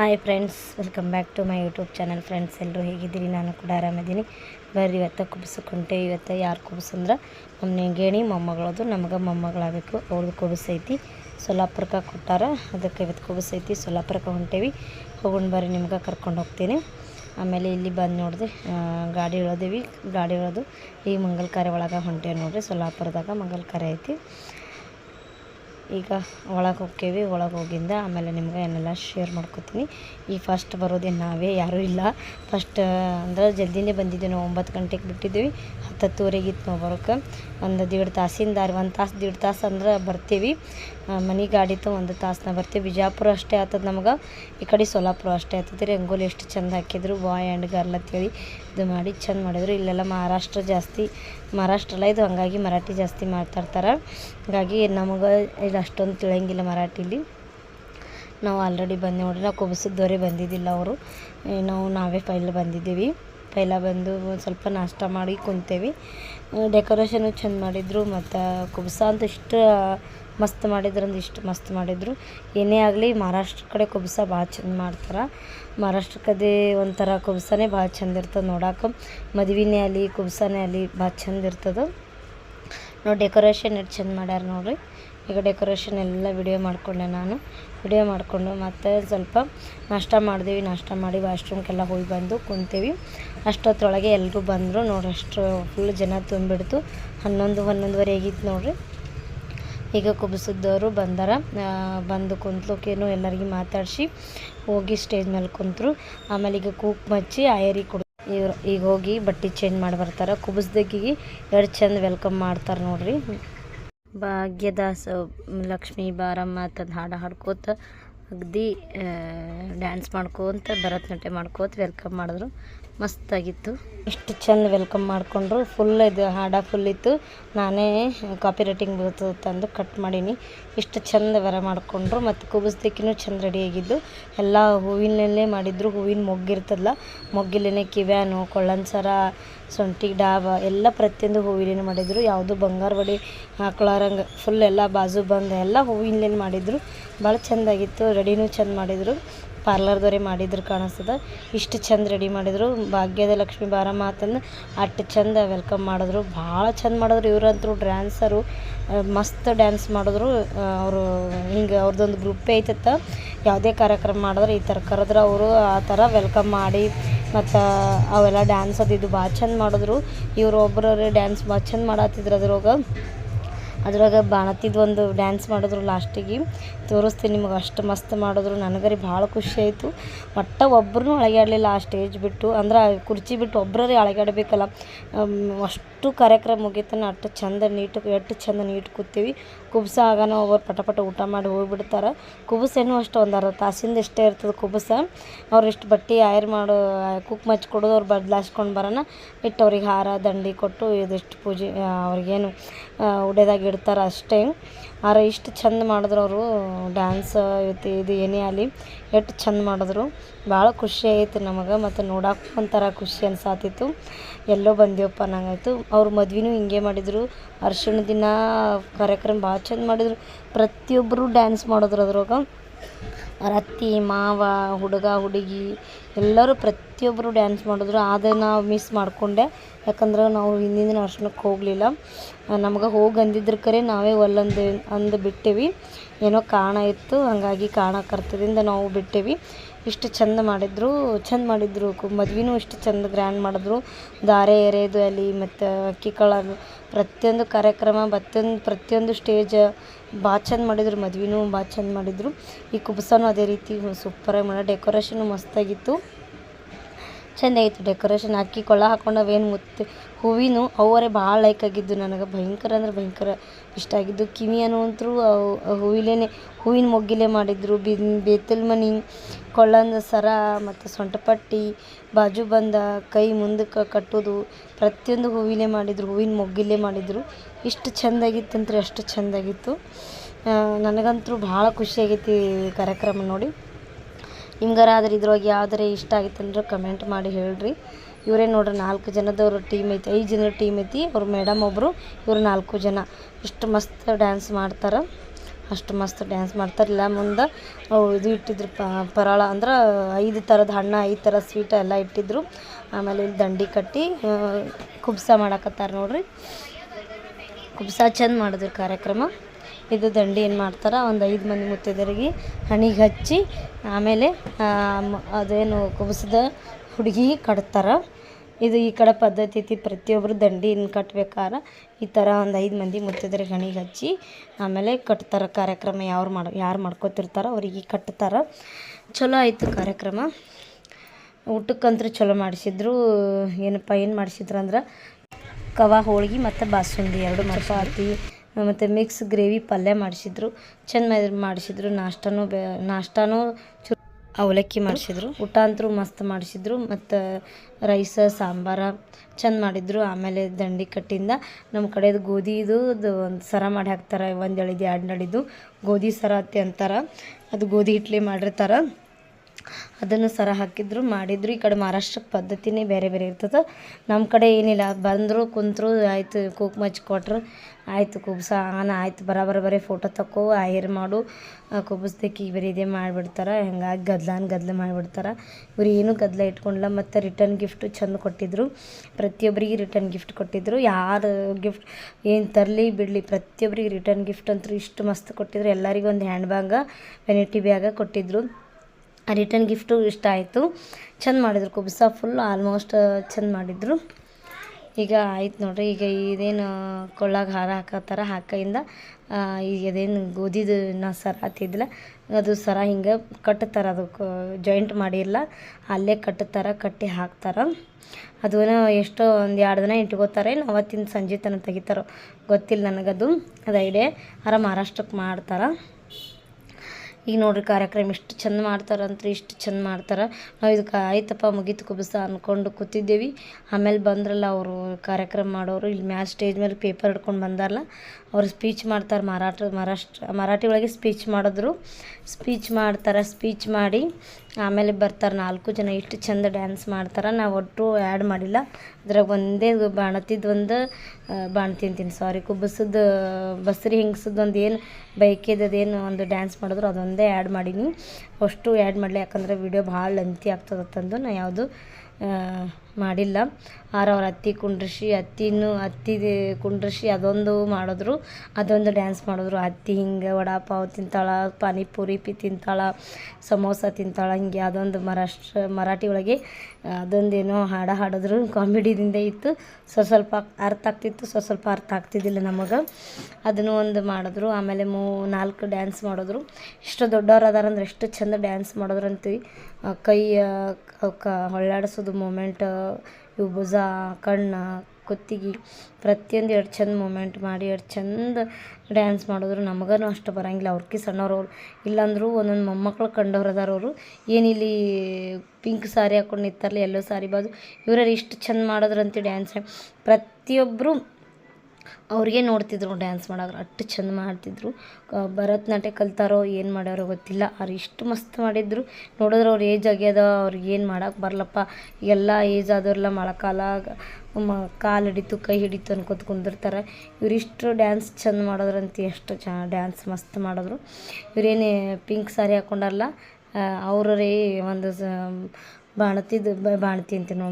Hi friends, welcome back to my YouTube channel friends. ಎಲ್ಲರೂ ಹೇಗಿದ್ದೀರಿ? ನಾನು ಕೂಡ ಆರಾಮಿದ್ದೀನಿ. ಬರ್ರಿ ಇವತ್ತು ಕುಬ್ಸಕೊಂಡೆ ಇವತ್ತು ಯಾರು ಕುಬ್ಸಂದ್ರೆ? ನಮ್ಮ ನೆಂಗೇಣಿ ಮೊಮ್ಮಗಳದು. ನಮಗೆ ಮೊಮ್ಮಗಳಾಗಬೇಕು. ಅವ್ರದ್ದು ಕುಬ್ಸೈತಿ. ಸೊಲ್ಲಾಪುರಕ್ಕೆ ಕೊಟ್ಟಾರ. ಅದಕ್ಕೆ ಇವತ್ತು ಕುಬ್ಸೈತಿ. ಸೊಲ್ಲಾಪುರಕ್ಕೆ ಹೊಂಟೇವಿ. ಹೋಗೊಂಡು ಬರ್ರಿ, ನಿಮ್ಗೆ ಕರ್ಕೊಂಡು ಹೋಗ್ತೀನಿ. ಆಮೇಲೆ ಇಲ್ಲಿ ಬಂದು ನೋಡಿದೆ ಗಾಡಿ ಇಳೋದೇವಿ ಗಾಡಿ ಇಳೋದು ಈ ಮಂಗಲ್ಕಾರೆ ಒಳಗೆ ಹೊಂಟೇವೆ ನೋಡಿರಿ. ಸೊಲ್ಲಾಪುರದಾಗ ಮಂಗಲ್ಕಾರೆ ಐತಿ. ಈಗ ಒಳಗೆ ಹೋಕ್ಕೇವಿ, ಒಳಗೆ ಹೋಗಿಂದ ಆಮೇಲೆ ನಿಮ್ಗೆ ಏನೆಲ್ಲ ಶೇರ್ ಮಾಡ್ಕೊತೀನಿ. ಈ ಫಸ್ಟ್ ಬರೋದೇ ನಾವೇ, ಯಾರೂ ಇಲ್ಲ. ಫಸ್ಟ್ ಅಂದ್ರೆ ಜಲ್ದಿನೇ ಬಂದಿದ್ದೀವಿ ನಾವು, ಒಂಬತ್ತು ಗಂಟೆಗೆ ಬಿಟ್ಟಿದ್ದೀವಿ. ಹತ್ತು ಹತ್ತುವರೆಗೆ ಇತ್ತು ನಾವು ಬರೋಕೆ ಒಂದು ದೀಡ್ ತಾಸಿಂದ ಒಂದು ತಾಸು, ದೇಡ್ ತಾಸು ಅಂದ್ರೆ ಬರ್ತೀವಿ. ಮನೆ ಗಾಡಿತು ಒಂದು ತಾಸನ್ನ ಬರ್ತೀವಿ. ಬಿಜಾಪುರ ಅಷ್ಟೇ ಆಗ್ತದೆ ನಮ್ಗೆ. ಈ ಕಡೆ ಸೋಲಾಪುರ ಅಷ್ಟೇ ಆಗ್ತದೆ ರಂಗೋಲಿ ಎಷ್ಟು ಚಂದ ಹಾಕಿದ್ರು. ಬಾಯ್ ಆ್ಯಂಡ್ ಗರ್ಲ್ ಅಂತೇಳಿ ಇದು ಮಾಡಿ ಚಂದ ಮಾಡಿದ್ರು. ಇಲ್ಲೆಲ್ಲ ಮಹಾರಾಷ್ಟ್ರ ಜಾಸ್ತಿ ಮಹಾರಾಷ್ಟ್ರ ಅಲ್ಲ ಇದು ಹಂಗಾಗಿ ಮರಾಠಿ ಜಾಸ್ತಿ ಮಾತಾಡ್ತಾರೆ. ಹಾಗಾಗಿ ನಮಗೆ ಇದು ಅಷ್ಟೊಂದು ತಿಳಿಯಂಗಿಲ್ಲ ಮರಾಠಿಲಿ. ನಾವು ಆಲ್ರೆಡಿ ಬಂದು ನೋಡ್ರಿ, ನಾವು ಕುಬಸದವರೇ ಬಂದಿದ್ದಿಲ್ಲ ಅವರು. ನಾವು ನಾವೇ ಪೈಲ ಬಂದಿದ್ದೀವಿ. ಪೈಲ ಬಂದು ಸ್ವಲ್ಪ ನಾಷ್ಟ ಮಾಡಿ ಕುಂತೇವಿ. ಡೆಕೋರೇಷನು ಚಂದ ಮಾಡಿದರು ಮತ್ತು ಕುಬ್ಸ ಅಂತ ಇಷ್ಟು ಮಸ್ತ್ ಮಾಡಿದ್ರು ಅಂದ್ರೆ ಇಷ್ಟು ಮಸ್ತ್ ಮಾಡಿದರು. ಏನೇ ಆಗಲಿ ಮಹಾರಾಷ್ಟ್ರ ಕಡೆ ಕುಬ್ಸ ಭಾಳ ಚಂದ ಮಾಡ್ತಾರೆ. ಮಹಾರಾಷ್ಟ್ರ ಕಡೆ ಒಂಥರ ಕುಬ್ಸನೇ ಭಾಳ ಚಂದ ಇರ್ತದೆ ನೋಡಕ್ಕೆ ಮದುವೆನೇ ಅಲ್ಲಿ ಕುಬ್ಸನೇ ಅಲ್ಲಿ ಭಾಳ ಚಂದ ಇರ್ತದೆ. ನೋಡಿ ಡೆಕೋರೇಷನ್ ಎಷ್ಟು ಚಂದ ಮಾಡ್ಯಾರ ನೋಡ್ರಿ. ಈಗ ಡೆಕೋರೇಷನ್ ಎಲ್ಲ ವಿಡಿಯೋ ಮಾಡಿಕೊಂಡೆ ನಾನು. ವಿಡಿಯೋ ಮಾಡಿಕೊಂಡು ಮತ್ತೆ ಸ್ವಲ್ಪ ನಾಷ್ಟ ಮಾಡಿದೀವಿ. ನಾಷ್ಟ ಮಾಡಿ ವಾಶ್ರೂಮ್ಗೆಲ್ಲ ಹೋಗಿ ಬಂದು ಕುಂತೀವಿ. ಅಷ್ಟೊತ್ತೊಳಗೆ ಎಲ್ಲರೂ ಬಂದರು ನೋಡ್ರಿ, ಅಷ್ಟು ಫುಲ್ ಜನ ತುಂಬಿಡ್ತು. ಹನ್ನೊಂದು, ಹನ್ನೊಂದುವರೆ ಆಗಿತ್ತು ನೋಡ್ರಿ. ಈಗ ಕುಬ್ಸದವರು ಬಂದಾರ. ಬಂದು ಕುಂತ್ಲಕ್ಕೇನು ಎಲ್ಲರಿಗೆ ಮಾತಾಡಿಸಿ ಹೋಗಿ ಸ್ಟೇಜ್ ಮೇಲೆ ಕುಂತರು. ಆಮೇಲೆ ಈಗ ಕೂಕ್ ಮಚ್ಚಿ ಆಯರಿ ಕೊಡ್ ಈಗ ಹೋಗಿ ಬಟ್ಟೆ ಚೇಂಜ್ ಮಾಡಿ ಬರ್ತಾರೆ. ಕುಬಸ್ದಕ್ಕಿಗೆ ಎರಡು ಚಂದ ವೆಲ್ಕಮ್ ಮಾಡ್ತಾರೆ ನೋಡ್ರಿ. ಭಾಗ್ಯದಾಸ ಲಕ್ಷ್ಮೀ ಬಾರಮ್ಮ ತಂದು ಹಾಡು ಹಾಡ್ಕೋತ ಅಗ್ದಿ ಡ್ಯಾನ್ಸ್ ಮಾಡ್ಕೋತ ಭರತನಾಟ್ಯ ಮಾಡ್ಕೋತ ವೆಲ್ಕಮ್ ಮಾಡಿದ್ರು. ಮಸ್ತಾಗಿತ್ತು. ಎಷ್ಟು ಚಂದ ವೆಲ್ಕಮ್ ಮಾಡಿಕೊಂಡ್ರು. ಫುಲ್ ಇದು ಹಾಡ ಫುಲ್ ಇತ್ತು. ನಾನೇ ಕಾಪಿ ರೈಟಿಂಗ್ ಬರ್ತದೆ ತಂದು ಕಟ್ ಮಾಡೀನಿ. ಇಷ್ಟು ಚಂದ ವರ ಮಾಡಿಕೊಂಡ್ರು ಮತ್ತು ಕುಬಸ್ದಕ್ಕಿನೂ ಚಂದ ರೆಡಿಯಾಗಿದ್ದು ಎಲ್ಲ ಹೂವಿನಲ್ಲೇ ಮಾಡಿದ್ರು. ಹೂವಿನ ಮೊಗ್ಗಿರ್ತದಲ್ಲ ಮೊಗ್ಗಿಲೇ ಕಿವ್ಯಾನು ಕೊಳ್ಳನ್ ಸರ ಸೊಂಟಿಗೆ ಡಾಬ ಎಲ್ಲ ಪ್ರತಿಯೊಂದು ಹೂವಿನೇ ಮಾಡಿದ್ರು. ಯಾವುದು ಬಂಗಾರ ಬಡಿ ಹಾಕ್ಲಾರಂಗೆ ಫುಲ್ ಎಲ್ಲ ಬಾಜು ಬಂದ ಎಲ್ಲ ಹೂವಿನಲ್ಲೇ ಮಾಡಿದ್ರು. ಭಾಳ ಚೆಂದಾಗಿತ್ತು. ರೆಡಿನೂ ಚಂದ ಮಾಡಿದರು. ಪಾರ್ಲರ್ದವರೇ ಮಾಡಿದ್ರು ಕಾಣಿಸ್ತದ. ಇಷ್ಟು ಚಂದ ರೆಡಿ ಮಾಡಿದರು. ಭಾಗ್ಯದ ಲಕ್ಷ್ಮಿ ಬಾರಮ್ಮ ಅಂತಂದು ಅಷ್ಟು ಚಂದ ವೆಲ್ಕಮ್ ಮಾಡಿದ್ರು. ಭಾಳ ಚಂದ ಮಾಡಿದ್ರು ಇವರಂತೂ ಡ್ಯಾನ್ಸರು ಮಸ್ತ್ ಡ್ಯಾನ್ಸ್ ಮಾಡಿದ್ರು. ಅವರು ಹಿಂಗೆ ಅವ್ರದ್ದೊಂದು ಗ್ರೂಪೇ ಐತತ್ತ. ಯಾವುದೇ ಕಾರ್ಯಕ್ರಮ ಮಾಡಿದ್ರೆ ಈ ಥರ ಕರೆದ್ರೆ ಅವರು ಆ ಥರ ವೆಲ್ಕಮ್ ಮಾಡಿ. ಮತ್ತು ಅವೆಲ್ಲ ಡ್ಯಾನ್ಸ್ ಅದು ಇದು ಭಾಳ ಚಂದ ಮಾಡಿದ್ರು. ಇವ್ರು ಒಬ್ಬರವ್ರೆ ಡ್ಯಾನ್ಸ್ ಭಾಳ ಚಂದ ಮಾಡತ್ತಿದ್ರು ಅದ್ರೊಳಗೆ. ಅದ್ರಾಗ ಬಾಣತಿದ್ದು ಒಂದು ಡ್ಯಾನ್ಸ್ ಮಾಡಿದ್ರು ಲಾಸ್ಟಿಗೆ ತೋರಿಸ್ತೀನಿ ನಿಮಗೆ ಅಷ್ಟು ಮಸ್ತ್ ಮಾಡಿದ್ರು. ನನಗರಿ ಭಾಳ ಖುಷಿ ಆಯಿತು. ಒಟ್ಟು ಒಬ್ಬರೂ ಅಳಗಾಡಲಿಲ್ಲ ಆ ಸ್ಟೇಜ್ ಬಿಟ್ಟು. ಅಂದ್ರೆ ಕುರ್ಚಿ ಬಿಟ್ಟು ಒಬ್ಬರೇ ಅಳಗಾಡಬೇಕಲ್ಲ. ಅಷ್ಟು ಕಾರ್ಯಕ್ರಮ ಮುಗೀತನ. ಅಷ್ಟು ಚಂದ ನೀಟು, ಎಷ್ಟು ಚಂದ ನೀಟ್ ಕೂತೀವಿ. ಕುಬ್ಸ ಆಗಾನ ಒಬ್ಬರು ಪಟ ಪಟ ಊಟ ಮಾಡಿ ಹೋಗ್ಬಿಡ್ತಾರೆ. ಕುಬಸೇನು ಅಷ್ಟು ಒಂದು ಅರ್ಧ ತಾಸಿಂದ ಇಷ್ಟೇ ಇರ್ತದೆ ಕುಬಸ. ಅವ್ರು ಇಷ್ಟು ಬಟ್ಟೆ ಆಯರ್ ಮಾಡೋ, ಕುಕ್ ಮಚ್ ಕೊಡೋದು ಅವ್ರು ಬದಲಾಯಿಸ್ಕೊಂಡು ಬರೋಣ ಇಟ್ಟು ಅವ್ರಿಗೆ ಹಾರ, ದಂಡಿ ಕೊಟ್ಟು ಇದಿಷ್ಟು ಪೂಜೆ ಅವ್ರಿಗೇನು ಉಡೇದಾಗಿ ಇಡ್ತಾರೆ ಅಷ್ಟೇ. ಆರ ಇಷ್ಟು ಚಂದ ಮಾಡಿದ್ರು ಅವರು ಡ್ಯಾನ್ಸ್ ಇವತ್ತು ಇದು ಏನೇ ಆಗಲಿ, ಎಷ್ಟು ಚಂದ ಮಾಡಿದ್ರು. ಭಾಳ ಖುಷಿ ಆಯಿತು ನಮಗೆ, ಮತ್ತು ನೋಡಕ್ಕೆ ಒಂಥರ ಖುಷಿ ಅನ್ಸಾತಿತ್ತು. ಎಲ್ಲೋ ಬಂದೇವಪ್ಪ ನಂಗಾಯ್ತು. ಅವ್ರ ಮದ್ವೆನೂ ಹಿಂಗೆ ಮಾಡಿದರು. ಅರ್ಶಿಣ ದಿನ ಕಾರ್ಯಕ್ರಮ ಭಾಳ ಚಂದ ಮಾಡಿದರು. ಪ್ರತಿಯೊಬ್ಬರು ಡ್ಯಾನ್ಸ್ ಮಾಡಿದ್ರು ಅದ್ರಾಗ ಅವ್ರ ಅತ್ತಿ, ಮಾವ, ಹುಡುಗ, ಹುಡುಗಿ ಎಲ್ಲರೂ ಪ್ರತಿಯೊಬ್ಬರು ಡ್ಯಾನ್ಸ್ ಮಾಡಿದ್ರು. ಆದರೆ ನಾವು ಮಿಸ್ ಮಾಡಿಕೊಂಡೆ. ಯಾಕಂದ್ರೆ ನಾವು ಹಿಂದಿನ ದಿನ ಅರ್ಶನಕ್ಕೆ ಹೋಗಲಿಲ್ಲ. ನಮ್ಗೆ ಹೋಗಿ ಅಂದಿದ್ರ ಕರೆ ನಾವೇ ಒಲ್ಲಂದು ಅಂದು ಬಿಟ್ಟೇವಿ. ಏನೋ ಕಾರಣ ಇತ್ತು. ಹಾಗಾಗಿ ಕಾರಣ ಕರ್ತದಿಂದ ನಾವು ಬಿಟ್ಟೇವಿ. ಇಷ್ಟು ಚಂದ ಮಾಡಿದ್ರು. ಚಂದ ಮಾಡಿದ್ರು. ಮದ್ವೆನೂ ಇಷ್ಟು ಚಂದ ಗ್ರ್ಯಾಂಡ್ ಮಾಡಿದ್ರು. ಧಾರೆ ಎರೆಯೋದು ಅಲ್ಲಿ ಮತ್ತು ಅಕ್ಕಿ ಕಾಳದು ಪ್ರತಿಯೊಂದು ಕಾರ್ಯಕ್ರಮ ಪ್ರತಿಯೊಂದು ಪ್ರತಿಯೊಂದು ಸ್ಟೇಜ್ ಭಾಳ ಚಂದ ಮಾಡಿದ್ರು, ಮದ್ವೆನೂ ಭಾಳ ಚಂದ ಮಾಡಿದ್ರು. ಈ ಕುಬ್ಸನೂ ಅದೇ ರೀತಿ ಸೂಪರಾಗಿ ಮಾಡಿ ಡೆಕೋರೇಷನು ಮಸ್ತಾಗಿತ್ತು. ಚೆಂದಾಗಿತ್ತು ಡೆಕೋರೇಷನ್ ಅಕ್ಕಿ ಕೊಳ್ಳ ಹಾಕೊಂಡು ಅವೇನು ಮುತ್ತು ಹೂವಿನೂ ಅವರೇ ಭಾಳ ಲೈಕ್ ಆಗಿದ್ದು ನನಗೆ. ಭಯಂಕರ ಅಂದ್ರೆ ಭಯಂಕರ ಇಷ್ಟ ಆಗಿದ್ದು. ಕಿವಿಯನು ಅಂತೂ ಹೂವಿಲೇನೆ, ಹೂವಿನ ಮೊಗ್ಗಿಲೆ ಮಾಡಿದ್ರು. ಬಿನ್, ಬೇತಲ್ ಮನಿ ಕೊಳ್ಳಂದ ಸರ ಮತ್ತು ಸೊಂಟಪಟ್ಟಿ ಬಾಜು ಬಂದ ಕೈ ಮುಂದಕ್ಕೆ ಕಟ್ಟೋದು. ಪ್ರತಿಯೊಂದು ಹೂವಿಲೆ ಮಾಡಿದರು, ಹೂವಿನ ಮೊಗ್ಗಿಲೆ ಮಾಡಿದ್ರು. ಇಷ್ಟು ಚೆಂದಾಗಿತ್ತಂದ್ರೆ ಅಷ್ಟು ಚೆಂದಾಗಿತ್ತು. ನನಗಂತೂ ಭಾಳ ಖುಷಿಯಾಗೈತಿ ಕಾರ್ಯಕ್ರಮ ನೋಡಿ. ನಿಮ್ಗಾರ ಆದ್ರೆ ಇದ್ರೊಳಗೆ ಯಾವ್ದಾರ ಇಷ್ಟ ಆಗಿತ್ತು ಅಂದ್ರೆ ಕಮೆಂಟ್ ಮಾಡಿ ಹೇಳ್ರಿ. ಇವರೇ ನೋಡ್ರಿ, ನಾಲ್ಕು ಜನದವ್ರ ಟೀಮ್ ಐತಿ, ಐದು ಜನರ ಟೀಮ್ ಐತಿ. ಅವ್ರ ಮೇಡಮ್ ಒಬ್ಬರು ಇವ್ರು ನಾಲ್ಕು ಜನ. ಇಷ್ಟು ಮಸ್ತ್ ಡ್ಯಾನ್ಸ್ ಮಾಡ್ತಾರೆ. ಅಷ್ಟು ಮಸ್ತ್ ಡ್ಯಾನ್ಸ್ ಮಾಡ್ತಾರಿಲ್ಲ ಮುಂದೆ ಇದು ಇಟ್ಟಿದ್ರು ಪರಾಳ ಅಂದ್ರೆ ಐದು ಥರದ ಹಣ್ಣ, ಐದು ಥರ ಸ್ವೀಟ್ ಎಲ್ಲ ಇಟ್ಟಿದ್ರು. ಆಮೇಲೆ ಇಲ್ಲಿ ದಂಡಿ ಕಟ್ಟಿ ಕುಬ್ಸ ಮಾಡಕತ್ತಾರ ನೋಡ್ರಿ. ಕುಬ್ಸ ಚಂದ ಮಾಡಿದ್ರು ಕಾರ್ಯಕ್ರಮ. ಇದು ದಂಡಿ ಏನು ಮಾಡ್ತಾರೆ? ಒಂದು ಐದು ಮಂದಿ ಮುತ್ತೈದರಿಗೆ ಹಣಿಗೆ ಹಚ್ಚಿ ಆಮೇಲೆ ಅದೇನು ಕುಬ್ಸದ ಹುಡುಗಿ ಕಟ್ತಾರೆ. ಇದು ಈ ಕಡೆ ಪದ್ಧತಿ ಐತಿ ಪ್ರತಿಯೊಬ್ಬರು ದಂಡಿನ ಕಟ್ಬೇಕಾರೆ. ಈ ಥರ ಒಂದು ಐದು ಮಂದಿ ಮುತ್ತೈದರಿಗೆ ಹಣಿಗೆ ಹಚ್ಚಿ ಆಮೇಲೆ ಕಟ್ತಾರೆ ಕಾರ್ಯಕ್ರಮ. ಯಾರು ಮಾಡ, ಯಾರು ಮಾಡ್ಕೊತಿರ್ತಾರೋ ಅವ್ರಿಗೆ ಕಟ್ತಾರೆ. ಚಲೋ ಆಯಿತು ಕಾರ್ಯಕ್ರಮ. ಊಟಕ್ಕಂತೂ ಚಲೋ ಮಾಡಿಸಿದ್ರು. ಏನಪ್ಪ, ಏನು ಮಾಡಿಸಿದ್ರು ಅಂದ್ರೆ ಕವ ಹೋಳಿಗೆ ಮತ್ತು ಬಾಸುಂದಿ ಎರಡು ಚಪಾತಿ ಮತ್ತು ಮಿಕ್ಸ್ ಗ್ರೇವಿ ಪಲ್ಯ ಮಾಡಿಸಿದ್ರು. ಚೆಂದ ಮಾಡಿಸಿದ್ರು ನಾಷ್ಟನೂ ಬೆ ನಾಷ್ಟನೂ ಚು ಅವಲಕ್ಕಿ ಮಾಡಿಸಿದ್ರು. ಊಟ ಅಂತೂ ಮಸ್ತ್ ಮಾಡಿಸಿದ್ರು. ಮತ್ತು ರೈಸ ಸಾಂಬಾರ ಚೆಂದ ಮಾಡಿದ್ರು. ಆಮೇಲೆ ದಂಡಿ ಕಟ್ಟಿಂದ ನಮ್ಮ ಕಡೆದು ಗೋಧಿದು ಒಂದು ಸರ ಮಾಡಿ ಹಾಕ್ತಾರೆ ಒಂದು ಎಳಿದು ಎರಡು ನಳಿದು ಗೋಧಿ ಸರ ಅತ್ತಿ ಅಂತಾರೆ. ಅದು ಗೋಧಿ ಹಿಟ್ಲಿ ಮಾಡಿರ್ತಾರೆ. ಅದನ್ನು ಸರ ಹಾಕಿದ್ರು, ಮಾಡಿದ್ರು. ಈ ಕಡೆ ಮಹಾರಾಷ್ಟ್ರಕ್ಕೆ ಪದ್ಧತಿನೇ ಬೇರೆ ಬೇರೆ ಇರ್ತದೆ. ನಮ್ಮ ಕಡೆ ಏನಿಲ್ಲ, ಬಂದರು, ಕುಂತರು, ಆಯಿತು ಕೂಕ್ ಹಚ್ಚಿ ಕೊಟ್ರು ಆಯಿತು, ಕುಬ್ಸ, ಆನ ಆಯ್ತು, ಬರಾಬರ ಬರೀ ಫೋಟೋ ತಕ್ಕೋ ಆಯರ್ ಮಾಡು ಕುಬ್ಸ್ದಕ್ಕೆ ಈಗ ಬರೀ ಇದೇ ಮಾಡಿಬಿಡ್ತಾರೆ. ಹಿಂಗಾಗಿ ಗದ್ಲಾನ್ ಗದ್ಲ ಮಾಡಿಬಿಡ್ತಾರೆ. ಇವ್ರು ಏನು ಗದ್ಲ ಇಟ್ಕೊಂಡಿಲ್ಲ, ಮತ್ತು ರಿಟರ್ನ್ ಗಿಫ್ಟ್ ಚಂದ ಕೊಟ್ಟಿದ್ರು. ಪ್ರತಿಯೊಬ್ಬರಿಗೆ ರಿಟರ್ನ್ ಗಿಫ್ಟ್ ಕೊಟ್ಟಿದ್ರು. ಯಾರು ಗಿಫ್ಟ್ ಏನು ತರಲಿ ಬಿಡಲಿ ಪ್ರತಿಯೊಬ್ಬರಿಗೆ ರಿಟರ್ನ್ ಗಿಫ್ಟ್ ಅಂತೂ ಇಷ್ಟು ಮಸ್ತ್ ಕೊಟ್ಟಿದ್ರು. ಎಲ್ಲರಿಗೂ ಒಂದು ಹ್ಯಾಂಡ್ ಬ್ಯಾಗ ವೆನಿಟಿ ಬ್ಯಾಗ ಕೊಟ್ಟಿದ್ರು. ಆ ರಿಟರ್ನ್ ಗಿಫ್ಟು ಇಷ್ಟ ಆಯಿತು. ಚಂದ ಮಾಡಿದ್ರು ಕುಬ್ಸ ಫುಲ್ ಆಲ್ಮೋಸ್ಟ್ ಚೆಂದ ಮಾಡಿದ್ರು. ಈಗ ಆಯ್ತು ನೋಡ್ರಿ, ಈಗ ಇದೇನು, ಕೊಳ್ಳಾಗ ಹಾರ ಹಾಕತ್ತಾರ ಹಾಕಿಂದ ಈಗ ಅದೇನು ಗೋಧಿದು ನಾ ಸರ ಹತ್ತಿದ್ಲ ಅದು ಸರ ಹಿಂಗೆ ಕಟ್ತಾರ, ಅದು ಜಾಯಿಂಟ್ ಮಾಡಿರಲ್ಲ ಅಲ್ಲೇ ಕಟ್ಟುತ್ತಾರೆ ಕಟ್ಟಿ ಹಾಕ್ತಾರೆ. ಅದು ಎಷ್ಟೋ ಒಂದು ಎರಡು ದಿನ ಇಟ್ಕೋತಾರೆ ಏನು ಅವತ್ತಿನ ಸಂಜೆ ತನಕ ತೆಗಿತಾರೋ. ಗೊತ್ತಿಲ್ಲ ನನಗದು, ಅದು ಐಡಿಯಾ ಆರ ಮಹಾರಾಷ್ಟ್ರಕ್ಕೆ ಮಾಡ್ತಾರೆ. ಈಗ ನೋಡ್ರಿ ಕಾರ್ಯಕ್ರಮ ಇಷ್ಟು ಚಂದ ಮಾಡ್ತಾರಂತ ಇಷ್ಟು ಚಂದ ಮಾಡ್ತಾರೆ. ನಾವು ಇದಕ್ಕೆ ಆಯ್ತಪ್ಪ ಮುಗೀತು ಕುಬಸ ಅಂದ್ಕೊಂಡು ಕೂತಿದ್ದೇವೆ. ಆಮೇಲೆ ಬಂದ್ರಲ್ಲ ಅವರು ಕಾರ್ಯಕ್ರಮ ಮಾಡೋರು, ಇಲ್ಲಿ ಮ್ಯಾಚ್ ಸ್ಟೇಜ್ ಮೇಲೆ ಪೇಪರ್ ಹಿಡ್ಕೊಂಡು ಬಂದಾರಲ್ಲ, ಅವ್ರು ಸ್ಪೀಚ್ ಮಾಡ್ತಾರೆ ಮರಾಠ ಮಹಾರಾಷ್ಟ್ರ, ಮರಾಠಿ ಒಳಗೆ ಸ್ಪೀಚ್ ಮಾಡಿದ್ರು. ಸ್ಪೀಚ್ ಮಾಡ್ತಾರೆ ಸ್ಪೀಚ್ ಮಾಡಿ ಆಮೇಲೆ ಬರ್ತಾರೆ ನಾಲ್ಕು ಜನ, ಇಷ್ಟು ಚಂದ ಡ್ಯಾನ್ಸ್ ಮಾಡ್ತಾರೆ. ನಾವು ಒಟ್ಟು ಆ್ಯಡ್ ಮಾಡಿಲ್ಲ. ಅದ್ರಾಗ ಒಂದೇ ಬಾಣತಿದ್ದು ಒಂದು ಬಾಣ ತಿಂತೀನಿ ಸಾರಿ ಕುಬ್ಬಸದ, ಬಸ್ರಿ ಹಿಂಗ್ಸದ್ದು ಒಂದು ಏನು ಬೈಕಿದ್ದದೇನು ಒಂದು ಡ್ಯಾನ್ಸ್ ಮಾಡಿದ್ರು, ಅದೊಂದೇ ಆ್ಯಡ್ ಮಾಡೀನಿ. ಅಷ್ಟು ಆ್ಯಡ್ ಮಾಡಲಿ, ಯಾಕಂದ್ರೆ ವಿಡಿಯೋ ಭಾಳ ಲೆಂತಿ ಆಗ್ತದತ್ತಂದು ನಾ ಯಾವುದು ಮಾಡಿಲ್ಲ. ಆರು ಅವ್ರ ಅತ್ತಿ ಕುಂಡ್ರಿಸಿ ಅತ್ತಿನೂ ಅತ್ತಿ ಕುಂಡ್ರಿಸಿ ಅದೊಂದು ಮಾಡಿದ್ರು. ಅದೊಂದು ಡ್ಯಾನ್ಸ್ ಮಾಡಿದ್ರು. ಅತ್ತಿ ಹಿಂಗೆ ವಡಾಪಾವ್ ತಿಂತಾಳೆ, ಪಾನಿಪುರಿ ಪಿ ತಿಂತಾಳೆ, ಸಮೋಸ ತಿಂತಾಳೆ, ಹಿಂಗೆ ಅದೊಂದು ಮಹಾರಾಷ್ಟ್ರ ಮರಾಠಿ ಒಳಗೆ ಅದೊಂದೇನೋ ಹಾಡು ಹಾಡಿದ್ರು. ಕಾಮಿಡಿದಿಂದ ಇತ್ತು. ಸ್ವಲ್ಪ ಸ್ವಲ್ಪ ಅರ್ಥ ಆಗ್ತಿತ್ತು, ಸ್ವಲ್ಪ ಸ್ವಲ್ಪ ಅರ್ಥ ಆಗ್ತಿದ್ದಿಲ್ಲ ನಮಗೆ. ಅದನ್ನು ಒಂದು ಮಾಡಿದ್ರು. ಆಮೇಲೆ ಮೂ, ನಾಲ್ಕು ಡ್ಯಾನ್ಸ್ ಮಾಡಿದ್ರು. ಇಷ್ಟು ದೊಡ್ಡವ್ರು ಅದಾರಂದ್ರೆ ಎಷ್ಟು ಚಂದ ಡ್ಯಾನ್ಸ್ ಮಾಡಿದ್ರು ಅಂತೀವಿ ಕೈ ಹೊಳ್ಳಾಡಿಸೋದು ಮೂಮೆಂಟ್ ಇವು ಭುಜ, ಕಣ್ಣು, ಕುತ್ತಿಗೆ ಪ್ರತಿಯೊಂದು ಎರಡು ಚಂದ ಮೂಮೆಂಟ್ ಮಾಡಿ, ಎರಡು ಚಂದ ಡ್ಯಾನ್ಸ್ ಮಾಡಿದ್ರು ನಮಗೂನು ಅಷ್ಟು ಬರಂಗಿಲ್ಲ. ಅವ್ರಿಗೆ ಸಣ್ಣವ್ರು ಅವ್ರು ಇಲ್ಲಾಂದ್ರೂ ಒಂದೊಂದು ಮೊಮ್ಮಕ್ಳು ಕಂಡವ್ರು ಅದಾರ ಅವರು. ಏನಿಲ್ಲಿ ಪಿಂಕ್ ಸಾರಿ ಹಾಕೊಂಡು ನಿಂತಾರಲ್ಲ ಎಲ್ಲೋ ಸಾರಿ ಬಾಜು. ಇವರಲ್ಲಿ ಇಷ್ಟು ಚಂದ ಮಾಡಿದ್ರಂತೆ ಡ್ಯಾನ್ಸ್ ಪ್ರತಿಯೊಬ್ಬರು ಅವ್ರಿಗೆ ನೋಡ್ತಿದ್ರು ಡ್ಯಾನ್ಸ್ ಮಾಡಾಗ ಅಷ್ಟು ಚಂದ ಮಾಡ್ತಿದ್ರು. ಭರತನಾಟ್ಯ ಕಲ್ತಾರೋ, ಏನು ಮಾಡ್ಯಾರೋ ಗೊತ್ತಿಲ್ಲ. ಅವ್ರು ಇಷ್ಟು ಮಸ್ತ್ ಮಾಡಿದ್ರು. ನೋಡಿದ್ರೆ ಅವ್ರ ಏಜ್ ಆಗ್ಯದ ಅವ್ರಿಗೆ ಏನು ಮಾಡೋಕ್ಕೆ ಬರಲಪ್ಪ. ಎಲ್ಲ ಏಜ್ ಆದವ್ರೆಲ್ಲ ಮೊಳಕಾಲ, ಮ, ಕಾಲು ಹಿಡಿತು, ಕೈ ಹಿಡಿತು ಅನ್ಕೋತ ಕುಂದಿರ್ತಾರೆ. ಇವರಿಷ್ಟು ಡ್ಯಾನ್ಸ್ ಚಂದ ಮಾಡೋದ್ರಂತ ಎಷ್ಟು ಚ ಡ್ಯಾನ್ಸ್ ಮಸ್ತ್ ಮಾಡಿದ್ರು. ಇವರೇನೇ ಪಿಂಕ್ ಸಾರಿ ಹಾಕೊಂಡಾರಲ್ಲ ಅವ್ರೇ ಒಂದು ಸ ಬಾಣತಿ ಬಾಣತಿ ಅಂತೀನಿ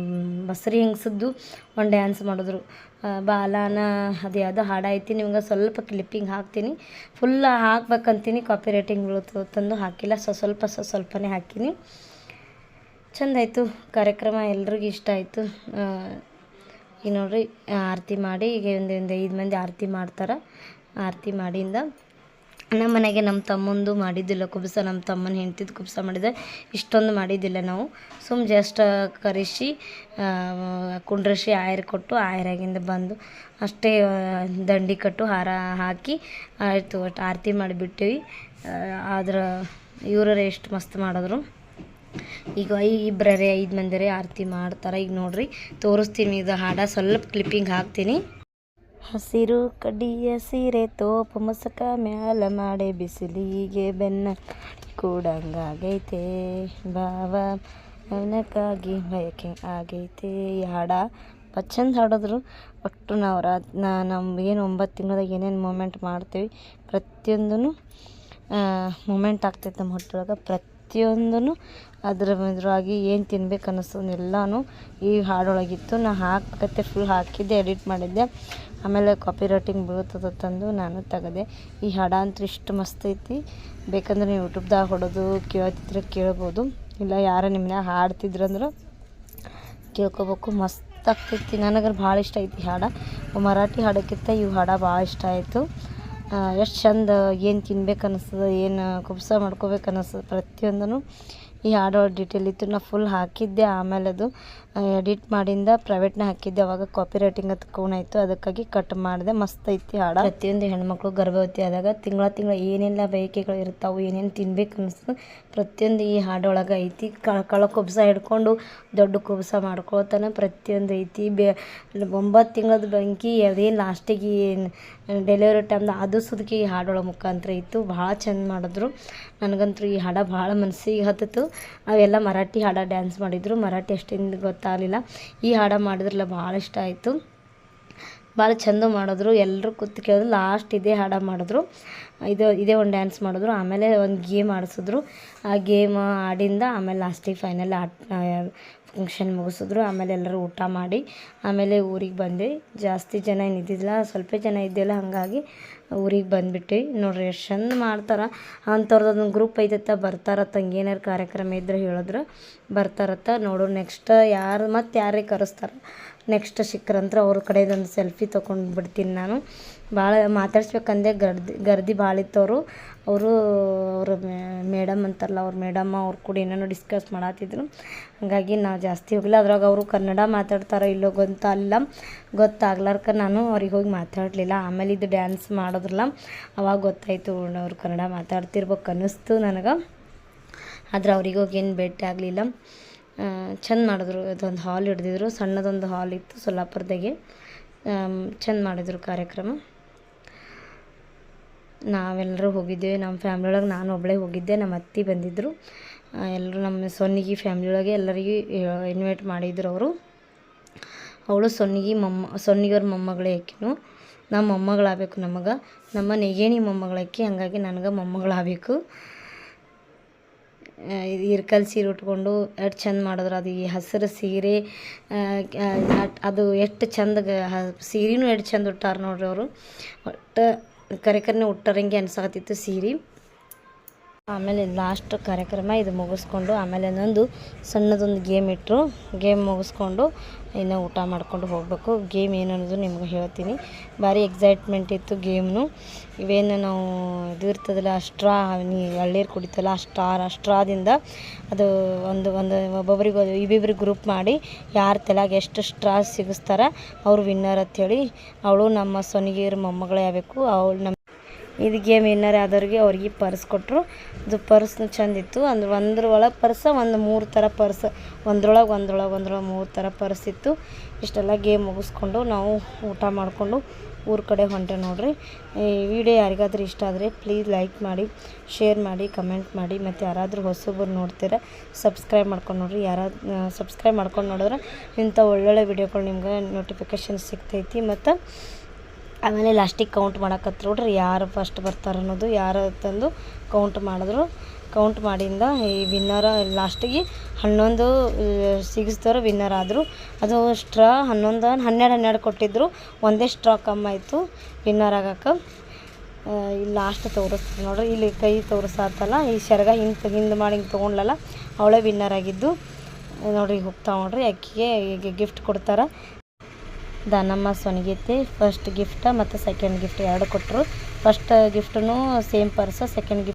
ಬಸ್ರಿ ಹೆಂಗಸದ್ದು ಒಂದು ಡ್ಯಾನ್ಸ್ ಮಾಡಿದ್ರು. ಬಾಲಾನ ಅದು ಯಾವುದೋ ಹಾಡು ಐತಿ ನಿಮ್ಗೆ ಸ್ವಲ್ಪ ಕ್ಲಿಪ್ಪಿಂಗ್ ಹಾಕ್ತೀನಿ. ಫುಲ್ ಹಾಕ್ಬೇಕಂತೀನಿ ಕಾಪಿ ರೈಟಿಂಗ್ ತಂದು ಹಾಕಿಲ್ಲ, ಸೊ, ಸ್ವಲ್ಪ ಸೊ, ಸ್ವಲ್ಪನೇ ಹಾಕಿನಿ. ಚಂದ ಆಯಿತು, ಕಾರ್ಯಕ್ರಮ ಎಲ್ರಿಗೂ ಇಷ್ಟ ಆಯಿತು. ಈಗ ನೋಡಿರಿ ಆರತಿ ಮಾಡಿ, ಈಗ ಒಂದು ಒಂದು ಐದು ಮಂದಿ ಆರತಿ ಮಾಡ್ತಾರೆ. ಆರತಿ ಮಾಡಿಂದ ನಮ್ಮ ಮನೆಗೆ ನಮ್ಮ ತಮ್ಮಂದು ಮಾಡಿದ್ದಿಲ್ಲ, ಕುಬ್ಸ ನಮ್ಮ ತಮ್ಮನ ಹೆಂಡ್ತಿದ್ದು ಕುಬ್ಸ ಮಾಡಿದೆ. ಇಷ್ಟೊಂದು ಮಾಡಿದ್ದಿಲ್ಲ ನಾವು. ಸುಮ್ ಜಸ್ಟ್ ಕರೆಸಿ ಕುಂಡ್ರಿಸಿ ಕುಂಡ್ರಸಿ ಆಯ್ರ್ ಕೊಟ್ಟು ಆಯರಾಗಿಂದ ಬಂದು ಅಷ್ಟೇ ದಂಡಿ ಕಟ್ಟು ಹಾರ ಹಾಕಿ ಆಯಿತು, ಒಟ್ಟು ಆರತಿ ಮಾಡಿಬಿಟ್ಟಿವಿ. ಆದ್ರೆ ಇವ್ರೇ ಎಷ್ಟು ಮಸ್ತ್ ಮಾಡಿದ್ರು. ಈಗ ಐ ಇಬ್ಬರೇ ಐದು ಮಂದಿರೇ ಆರತಿ ಮಾಡ್ತಾರೆ. ಈಗ ನೋಡ್ರಿ, ತೋರಿಸ್ತೀನಿ ಇದು ಹಾಡ. ಸ್ವಲ್ಪ ಕ್ಲಿಪ್ಪಿಂಗ್ ಹಾಕ್ತೀನಿ. ಹಸಿರು ಕಡ್ಡಿಯ ಸೀರೆ ತೋಪ ಮುಸಕ ಮ್ಯಾಲ ಮಾಡೆ ಬಿಸಿಲಿಗೆ ಬೆನ್ನ ಕೂಡಂಗಾಗೈತೆ ಬಾವ ಅವನಕ್ಕಾಗಿ ಬಯಕೆ ಆಗೈತೆ. ಈ ಹಾಡ ಚಂದ ಹಾಡಿದ್ರು ಒಟ್ಟು ನಾವು ರಾತ್ ನಾ ಏನು ಒಂಬತ್ತು ತಿಂಗಳದಾಗ ಏನೇನು ಮೂಮೆಂಟ್ ಮಾಡ್ತೀವಿ ಪ್ರತಿಯೊಂದೂ ಮೂಮೆಂಟ್ ಆಗ್ತೈತೆ ನಮ್ಮ ಹೊಟ್ಟೆಯೊಳಗೆ ಪ್ರತಿಯೊಂದೂ ಅದ್ರ ಇದ್ರೊಳಗೆ ಏನು ತಿನ್ಬೇಕು ಎಲ್ಲನೂ ಈ ಹಾಡೊಳಗಿತ್ತು. ನಾ ಹಾಕತ್ತೆ ಫುಲ್ ಹಾಕಿದ್ದೆ ಎಡಿಟ್ ಮಾಡಿದ್ದೆ. ಆಮೇಲೆ ಕಾಪಿ ರೈಟಿಂಗ್ ಬೀಳ್ತದ ತಂದು ನಾನು ತೆಗೆದೆ. ಈ ಹಾಡ ಅಂತ ಇಷ್ಟು ಮಸ್ತ್ ಐತಿ. ಬೇಕಂದ್ರೆ ನೀವು ಯೂಟ್ಯೂಬ್ದಾಗ ಹೊಡೋದು, ಕೇಳ್ತಿದ್ರೆ ಕೇಳ್ಬೋದು. ಇಲ್ಲ ಯಾರು ನಿಮ್ಮನ್ಯಾಗ ಹಾಡ್ತಿದ್ರಂದ್ರೆ ಕೇಳ್ಕೊಬೇಕು. ಮಸ್ತ್ ಆಗ್ತೈತಿ. ನನಗರ ಭಾಳ ಇಷ್ಟ ಐತಿ ಹಾಡ. ಮರಾಠಿ ಹಾಡೋಕ್ಕಿಂತ ಇವು ಹಾಡ ಭಾಳ ಇಷ್ಟ ಆಯಿತು. ಎಷ್ಟು ಚಂದ ಏನು ತಿನ್ಬೇಕು ಅನ್ನಿಸ್ತದೆ ಏನು ಕುಬ್ಸ ಮಾಡ್ಕೋಬೇಕು ಅನ್ನಿಸ್ತದೆ ಪ್ರತಿಯೊಂದೂ ಈ ಹಾಡೋ ಡೀಟೇಲ್ ಇತ್ತು. ನಾ ಫುಲ್ ಹಾಕಿದ್ದೆ. ಆಮೇಲೆ ಅದು ಎಡಿಟ್ ಮಾಡಿಂದ ಪ್ರೈವೇಟ್ನ ಹಾಕಿದ್ದೆ. ಅವಾಗ ಕಾಪಿ ರೈಟಿಂಗ್ ಅದು ಆಯಿತು ಅದಕ್ಕಾಗಿ ಕಟ್ ಮಾಡಿದೆ. ಮಸ್ತ್ ಐತಿ ಹಾಡ. ಪ್ರತಿಯೊಂದು ಹೆಣ್ಮಕ್ಳು ಗರ್ಭವತಿ ಆದಾಗ ತಿಂಗಳ ತಿಂಗಳ ಏನೆಲ್ಲ ಬಯಕೆಗಳು ಇರ್ತಾವೆ, ಏನೇನು ತಿನ್ಬೇಕು ಅನಿಸ್ತು ಪ್ರತಿಯೊಂದು ಈ ಹಾಡೊಳಗೆ ಐತಿ. ಕಳ ಕುಬ್ಸ ಹಿಡ್ಕೊಂಡು ದೊಡ್ಡ ಕುಬ್ಸ ಮಾಡ್ಕೊಳ್ತಾನೆ ಪ್ರತಿಯೊಂದು ಐತಿ. ಬೆ, ಒಂಬತ್ತು ತಿಂಗಳದ ಬಂಕಿ ಅದೇನು ಲಾಸ್ಟಿಗೆ ಡೆಲಿವರಿ ಟೈಮ್ದಾಗ ಅದು ಸುದಕ್ಕೆ ಈ ಹಾಡೊಳ ಮುಖಾಂತರ ಇತ್ತು. ಭಾಳ ಚಂದ ಮಾಡಿದ್ರು. ನನಗಂತೂ ಈ ಹಾಡ ಭಾಳ ಮನಸ್ಸಿಗೆ ಹತ್ತಿತು ಅವೆಲ್ಲ ಮರಾಠಿ ಹಾಡ ಡ್ಯಾನ್ಸ್ ಮಾಡಿದ್ರು. ಮರಾಠಿ ಅಷ್ಟೇನು ಗೊತ್ತಾಗಲಿಲ್ಲ ಈ ಹಾಡ ಮಾಡಿದ್ರಲ್ಲ ಭಾಳ ಇಷ್ಟ ಆಯಿತು. ಭಾಳ ಚಂದ ಮಾಡಿದ್ರು. ಎಲ್ಲರೂ ಕೂತು ಕೇಳಿದ್ರು, ಲಾಸ್ಟ್ ಇದೇ ಹಾಡ ಮಾಡಿದ್ರು. ಇದು, ಇದೇ ಒಂದು ಡ್ಯಾನ್ಸ್ ಮಾಡಿದ್ರು. ಆಮೇಲೆ ಒಂದು ಗೇಮ್ ಆಡಿಸಿದ್ರು. ಆ ಗೇಮ್ ಆಡಿಂದ ಆಮೇಲೆ ಲಾಸ್ಟಿಗೆ ಫೈನಲ್ ಆಟ ಫಂಕ್ಷನ್ ಮುಗಿಸಿದ್ರು. ಆಮೇಲೆ ಎಲ್ಲರೂ ಊಟ ಮಾಡಿ, ಆಮೇಲೆ ಊರಿಗೆ ಬಂದ್ವಿ. ಜಾಸ್ತಿ ಜನ ಏನಿದ್ದಿಲ್ಲ ಸ್ವಲ್ಪ ಜನ ಇದ್ದಿಲ್ಲ. ಹಾಗಾಗಿ ಊರಿಗೆ ಬಂದ್ಬಿಟ್ಟು. ನೋಡ್ರಿ ಎಷ್ಟು ಚಂದ ಮಾಡ್ತಾರೆ. ಅಂಥವ್ರದ್ದು ಅದೊಂದು ಗ್ರೂಪ್ ಐತತ್ತ ಬರ್ತಾರತ್ತ. ಹಂಗೇನಾರು ಕಾರ್ಯಕ್ರಮ ಇದ್ರೆ ಹೇಳಿದ್ರೆ ಬರ್ತಾರತ್ತ. ನೋಡು ನೆಕ್ಸ್ಟ್ ಯಾರು, ಮತ್ತು ಯಾರಿಗೆ ಕರೆಸ್ತಾರೆ. ನೆಕ್ಸ್ಟ್ ಸಿಕ್ಕರಂದ್ರೆ ಅವ್ರ ಕಡೆದೊಂದು ಸೆಲ್ಫಿ ತೊಗೊಂಡು ಬಿಡ್ತೀನಿ ನಾನು. ಭಾಳ ಮಾತಾಡ್ಸ್ಬೇಕಂದೆ ಗರ್ದಿ ಗರ್ದಿ ಭಾಳ ಇತ್ತು ಅವರು ಅವರು ಅವ್ರ ಮೇಡಮ್ ಅಂತಾರಲ್ಲ, ಅವ್ರ ಮೇಡಮ್ಮ ಅವ್ರ ಕೂಡ ಏನೇನೋ ಡಿಸ್ಕಸ್ ಮಾಡತ್ತಿದ್ರು ಹಾಗಾಗಿ ನಾವು ಜಾಸ್ತಿ ಹೋಗಿಲ್ಲ. ಅದ್ರಾಗ ಅವರು ಕನ್ನಡ ಮಾತಾಡ್ತಾರೋ ಇಲ್ಲೋ ಗೊತ್ತಲ್ಲ ಗೊತ್ತಾಗ್ಲಾರ್ಕ ನಾನು ಅವ್ರಿಗೆ ಹೋಗಿ ಮಾತಾಡಲಿಲ್ಲ. ಆಮೇಲೆ ಇದು ಡ್ಯಾನ್ಸ್ ಮಾಡೋದ್ರಲ್ಲ, ಅವಾಗ ಗೊತ್ತಾಯಿತು ಅವ್ರು ಕನ್ನಡ ಮಾತಾಡ್ತಿರ್ಬೇಕು ಅನ್ನಿಸ್ತು ನನಗೆ. ಆದ್ರೆ ಅವ್ರಿಗೆ ಹೋಗಿ ಏನು ಭೇಟಿ ಆಗಲಿಲ್ಲ. ಚಂದ ಮಾಡಿದ್ರು. ಅದೊಂದು ಹಾಲ್ ಹಿಡ್ದಿದ್ರು. ಸಣ್ಣದೊಂದು ಹಾಲ್ ಇತ್ತು ಸೊಲ್ಲಾಪುರದಾಗೆ. ಚಂದ ಮಾಡಿದ್ರು ಕಾರ್ಯಕ್ರಮ. ನಾವೆಲ್ಲರೂ ಹೋಗಿದ್ದೇವೆ. ನಮ್ಮ ಫ್ಯಾಮ್ಲಿ ಒಳಗೆ ನಾನು ಒಬ್ಬಳೇ ಹೋಗಿದ್ದೆ. ನಮ್ಮ ಅತ್ತೆ ಬಂದಿದ್ದರು ಎಲ್ಲರೂ ನಮ್ಮ ಸೊನ್ನಿಗೆ ಫ್ಯಾಮ್ಲಿ ಒಳಗೆ ಎಲ್ಲರಿಗೂ ಇನ್ವೈಟ್ ಮಾಡಿದ್ರು ಅವರು. ಅವಳು ಸೊನ್ನಿಗೆ ಮೊಮ್ಮ, ಸೊನ್ನಿಗವ್ರ ಮೊಮ್ಮಗಳೇ ಆಕಿನು. ನಮ್ಮ ಮೊಮ್ಮಗಳಾಗಬೇಕು ನಮಗೆ. ನಮ್ಮ ನೆಗೇಣಿ ಮೊಮ್ಮಗಳಾಕಿ ಹಂಗಾಗಿ ನನಗೆ ಮೊಮ್ಮಗಳಾಗಬೇಕು. ಇರ್ಕಲ್ ಸೀರೆ ಉಟ್ಕೊಂಡು ಎಷ್ಟು ಚಂದ ಮಾಡಿದ್ರು. ಅದು ಈ ಹಸಿರು ಸೀರೆ ಅದು ಎಷ್ಟು ಚಂದ ಸೀರೆನೂ ಎಷ್ಟು ಚಂದ ಉಟ್ಟಾರ ನೋಡ್ರಿ ಅವರು. ಒಟ್ಟು ಕರೆಕರ್ನೆ ಉಟ್ಟರಂಗೆ ಅನ್ಸಾಕತ್ತಿತ್ತು ಸೀರೆ ಆಮೇಲೆ ಲಾಸ್ಟ್ ಕಾರ್ಯಕ್ರಮ ಇದು ಮುಗಿಸ್ಕೊಂಡು ಆಮೇಲೆ ಇನ್ನೊಂದು ಸಣ್ಣದೊಂದು ಗೇಮ್ ಇಟ್ಟರು ಗೇಮ್ ಮುಗಿಸ್ಕೊಂಡು ಇನ್ನು ಊಟ ಮಾಡ್ಕೊಂಡು ಹೋಗಬೇಕು. ಗೇಮ್ ಏನು ಅನ್ನೋದು ನಿಮ್ಗೆ ಹೇಳ್ತೀನಿ. ಭಾರಿ ಎಕ್ಸೈಟ್ಮೆಂಟ್ ಇತ್ತು ಗೇಮ್ನು ಇವೇನು ನಾವು ಇದು ಇರ್ತದಲ್ಲ, ಅಷ್ಟ್ರಾ, ನೀ ಎಳ್ಳೀರು ಕುಡಿತಲ್ಲ, ಅಷ್ಟಾರ್, ಅಷ್ಟ್ರಾದಿಂದ ಅದು ಒಂದು ಒಂದು ಒಬ್ಬೊಬ್ರಿಗೆ ಇಬ್ಬಿಬ್ರಿಗೆ ಗ್ರೂಪ್ ಮಾಡಿ ಯಾರ ತಲೆಯಾಗ ಎಷ್ಟು ಸ್ಟ್ರಾ ಸಿಗಿಸ್ತಾರ, ಅವ್ರು ವಿನ್ನರ್ ಅಂಥೇಳಿ ಅವಳು ನಮ್ಮ ಸೊನಿಗೇರು ಮೊಮ್ಮಗಳೇ ಆಗಬೇಕು. ಅವಳು ಇದು ಗೇಮ್ ವಿನ್ನರ್ ಆದವ್ರಿಗೆ ಅವ್ರಿಗೆ ಪರ್ಸ್ ಕೊಟ್ಟರು ಅದು ಪರ್ಸ್ನು ಚಂದಿತ್ತು. ಅಂದ್ರೆ ಒಂದ್ರೊಳಗೆ ಪರ್ಸ, ಒಂದು ಮೂರು ಥರ ಪರ್ಸ್. ಒಂದ್ರೊಳಗೆ ಒಂದ್ರೊಳಗೆ ಒಂದ್ರೊಳಗೆ ಮೂರು ಥರ ಪರ್ಸ್ ಇತ್ತು. ಇಷ್ಟೆಲ್ಲ ಗೇಮ್ ಮುಗಿಸ್ಕೊಂಡು ನಾವು ಊಟ ಮಾಡಿಕೊಂಡು ಊರ ಕಡೆ ಹೊಂಟೆ ನೋಡ್ರಿ. ಈ ವಿಡಿಯೋ ಯಾರಿಗಾದ್ರೂ ಇಷ್ಟ ಆದರೆ ಪ್ಲೀಸ್ ಲೈಕ್ ಮಾಡಿ, ಶೇರ್ ಮಾಡಿ, ಕಮೆಂಟ್ ಮಾಡಿ. ಮತ್ತು ಯಾರಾದರೂ ಹೊಸಬ್ರು ನೋಡ್ತೀರ, ಸಬ್ಸ್ಕ್ರೈಬ್ ಮಾಡ್ಕೊಂಡು ನೋಡ್ರಿ. ಯಾರಾದ್ರು ಸಬ್ಸ್ಕ್ರೈಬ್ ಮಾಡ್ಕೊಂಡು ನೋಡಿದ್ರೆ ಇಂಥ ಒಳ್ಳೊಳ್ಳೆ ವಿಡಿಯೋಗಳು ನಿಮ್ಗೆ ನೋಟಿಫಿಕೇಷನ್ ಸಿಗ್ತೈತಿ. ಮತ್ತು ಆಮೇಲೆ ಲಾಸ್ಟಿಗೆ ಕೌಂಟ್ ಮಾಡಕತ್ರ ನೋಡ್ರಿ, ಯಾರು ಫಸ್ಟ್ ಬರ್ತಾರೆ ಅನ್ನೋದು, ಯಾರು ತಂದು ಕೌಂಟ್ ಮಾಡಿದ್ರು. ಕೌಂಟ್ ಮಾಡಿಂದ ಈ ವಿನ್ನರ ಲಾಸ್ಟಿಗೆ ಹನ್ನೊಂದು ಸಿಗಿಸ್ದವ್ರು ವಿನ್ನರ್ ಆದರು. ಅದು ಸ್ಟ್ರಾ ಹನ್ನೊಂದು, ಹನ್ನೆರಡು ಹನ್ನೆರಡು ಕೊಟ್ಟಿದ್ದರು ಒಂದೇ ಸ್ಟ್ರಾ ಕಮ್ಮಿ ಆಯಿತು ವಿನ್ನರ್ ಆಗಕ್ಕೆ. ಇಲ್ಲಿ ಲಾಸ್ಟ್ ತೋರಿಸ್ತೀನಿ ನೋಡ್ರಿ, ಇಲ್ಲಿ ಕೈ ತೋರಿಸಾತಲ್ಲ, ಈ ಶರ್ಗ ಹಿಂದೆ ಹಿಂದೆ ಮಾಡಿ ಹಿಂಗೆ ತೊಗೊಂಡ್ಲಲ್ಲ, ಅವಳೇ ವಿನ್ನರ್ ಆಗಿದ್ದು. ನೋಡ್ರಿ ಹೋಗ್ತಾವೆ ನೋಡ್ರಿ, ಅಕ್ಕಿಗೆ, ಈಗ ಗಿಫ್ಟ್ ಕೊಡ್ತಾರೆ. ದಾನಮ್ಮ ಸೊನಿಗೈತಿ ಫಸ್ಟ್ ಗಿಫ್ಟ ಮತ್ತು ಸೆಕೆಂಡ್ ಗಿಫ್ಟ್ ಎರಡು ಕೊಟ್ಟರು first gift same purse second gift